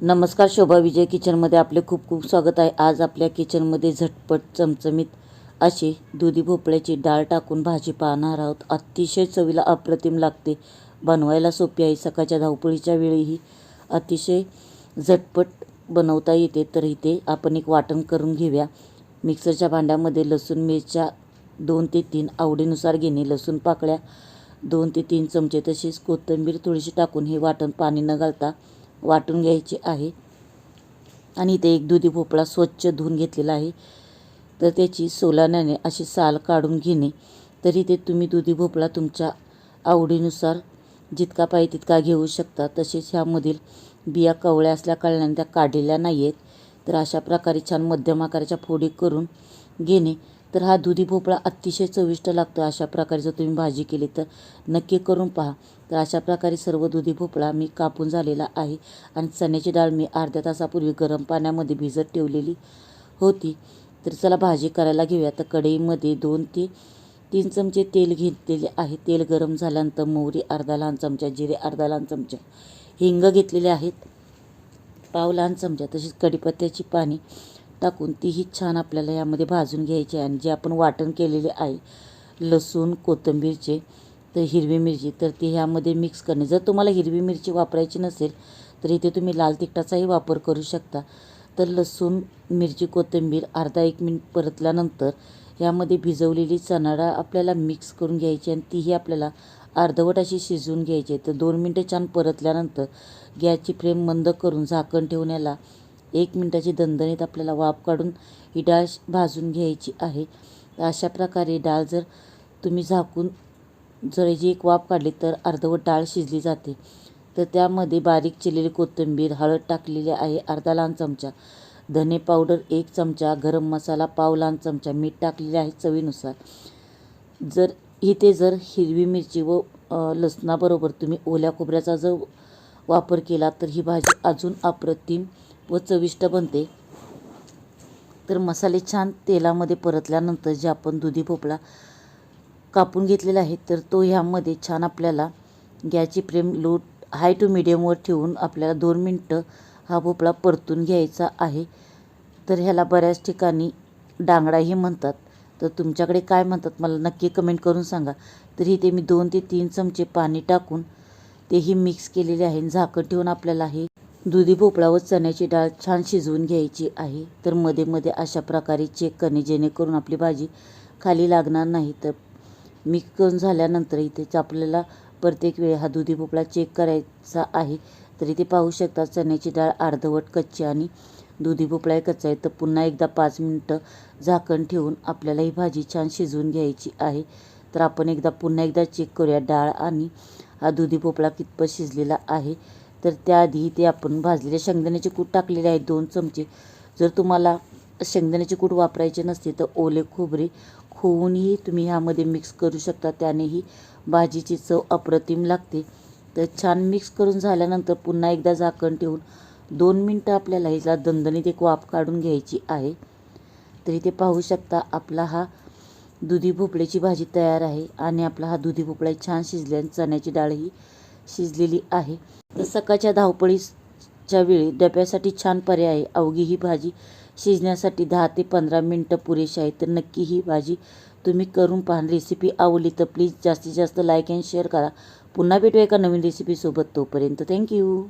नमस्कार शोभा विजय किचनमध्ये आपले खूप खूप स्वागत आहे. आज आपल्या किचनमध्ये झटपट चमचमीत अशी दुधी भोपळ्याची डाळ टाकून भाजी पाहणार आहोत. अतिशय चवीला अप्रतिम लागते. बनवायला सोपी आहे. सकाळच्या धावपळीच्या वेळीही अतिशय झटपट बनवता येते. तर इथे आपण एक वाटण करून घेऊया. मिक्सरच्या भांड्यामध्ये लसूण मिरच्या दोन ते तीन आवडीनुसार घेणे. लसूण पाकळ्या दोन ते तीन चमचे तसेच कोथिंबीर थोडीशी टाकून हे वाटण पाणी न घालता वाटून घ्यायचे आहे. आणि इथे एक दुधी भोपळा स्वच्छ धुवून घेतलेला आहे. तर त्याची सोलाण्याने अशी साल काढून घेणे. तरी ते तुम्ही दुधी भोपळा तुमच्या आवडीनुसार जितका पाहिजे तितका घेऊ शकता. तसेच ह्यामधील बिया कवळ्या असल्या कारणाने त्या काढलेल्या नाही आहेत तर अशा प्रकारे छान मध्यम आकाराच्या फोडी करून घेणे. तर हा दुधी भोपळा अतिशय चविष्ट लागतो. अशा प्रकारे जर तुम्ही भाजी केली तर नक्की करून पहा. तर अशा प्रकारे सर्व दुधी भोपळा मी कापून झालेला आहे आणि चण्याची डाळ मी अर्ध्या तासापूर्वी गरम पाण्यामध्ये भिजत ठेवलेली होती. तर चला भाजी करायला घेऊया. तर कढईमध्ये दोन ते तीन चमचे तेल घेतलेले आहे. तेल गरम झाल्यानंतर मोहरी अर्धा लहान चमचा जिरे अर्धा लहान चमचा हिंग घेतलेले आहेत. पाव लहान चमचा तसेच कढीपत्त्याची पाणी टाकून तीही छान आपल्याला यामध्ये भाजून घ्यायची आहे आणि जे आपण वाटण केलेले आहे लसूण कोथिंबीरचे तर हिरवी मिरची तर ती ह्यामध्ये मिक्स करणे. जर तुम्हाला हिरवी मिरची वापरायची नसेल तर इथे तुम्ही लाल तिखटाचाही वापर करू शकता. तर लसूण मिरची कोथिंबीर अर्धा एक मिनिट परतल्यानंतर यामध्ये भिजवलेली चणाडा आपल्याला मिक्स करून घ्यायची आणि तीही आपल्याला अर्धवट अशी शिजवून घ्यायची. तर दोन मिनटं छान परतल्यानंतर गॅसची फ्लेम मंद करून झाकण ठेवून याला एक मिनटाची दणदणीत आपल्याला वाफ काढून ही डाळ भाजून घ्यायची आहे. अशा प्रकारे डाळ जर तुम्ही झाकून जर जी एक वाफ काढली तर अर्धवट डाळ शिजली जाते. तर त्यामध्ये बारीक चिरलेली कोथिंबीर हळद टाकलेली आहे अर्धा लहान चमचा. धने पावडर एक चमचा. गरम मसाला पाव लहान चमचा. मीठ टाकलेले आहे चवीनुसार. जर इथे जर हिरवी मिरची व लसणाबरोबर तुम्ही ओल्या खोबऱ्याचा जर वापर केला तर ही भाजी अजून अप्रतिम व चविष्ट बनते. तर मसाले छान तेलामध्ये परतल्यानंतर जे आपण दुधी भोपळा कापून घेतलेला आहे तर तो ह्यामध्ये छान आपल्याला गॅसची फ्लेम लो हाय टू मिडियमवर ठेवून आपल्याला दोन मिनटं हा भोपळा परतून घ्यायचा आहे. तर ह्याला बऱ्याच ठिकाणी डांगडाही म्हणतात. तर तुमच्याकडे काय म्हणतात मला नक्की कमेंट करून सांगा. तर इथे मी दोन ते तीन चमचे पाणी टाकून तेही मिक्स केलेले आहे. झाकण ठेवून आपल्याला हे दुधी भोपळा व चण्याची डाळ छान शिजवून घ्यायची आहे. तर मध्ये मध्ये अशा प्रकारे चेक करणे जेणेकरून आपली भाजी खाली लागणार नाही. तर मिक्स करून झाल्यानंतर इथे आपल्याला प्रत्येक वेळी हा दुधी भोपळा चेक करायचा आहे. तर इथे पाहू शकता चण्याची डाळ अर्धवट कच्ची आणि दुधी भोपळा कच्चा आहे. तर पुन्हा एकदा पाच मिनटं झाकण ठेवून आपल्याला ही भाजी छान शिजवून घ्यायची आहे. तर आपण एकदा पुन्हा एकदा चेक करूया डाळ आणि हा दुधी भोपळा कितपत शिजलेला आहे. तर त्याआधी ते आपण भाजलेले शेंगदाण्याचे कूट टाकलेले आहेत दोन चमचे. जर तुम्हाला शेंगदाण्याचे कूट वापरायचे नसते तर ओले खोबरे खोवूनही तुम्ही ह्यामध्ये मिक्स करू शकता. त्यानेही भाजीची चव अप्रतिम लागते. तर छान मिक्स करून झाल्यानंतर पुन्हा एकदा झाकण ठेवून दोन मिनटं आपल्याला ह्याला दणदणीत एक वाफ काढून घ्यायची आहे. तर इथे पाहू शकता आपला हा दुधी भोपळ्याची भाजी तयार आहे आणि आपला हा दुधी भोपळा छान शिजले आणि चण्याची डाळही शिजलेली आहे. तर सकाळच्या धावपळीच्या वेळी डब्यासाठी छान पर्याय आहे. अवघी ही भाजी शिजण्यासाठी दहा ते पंधरा मिनटं पुरेशी आहे. तर नक्की ही भाजी तुम्ही करून पहा. रेसिपी आवडली तर प्लीज जास्तीत जास्त लाईक अँड शेअर करा. पुन्हा भेटू एका नवीन रेसिपीसोबत तोपर्यंत. थँक्यू.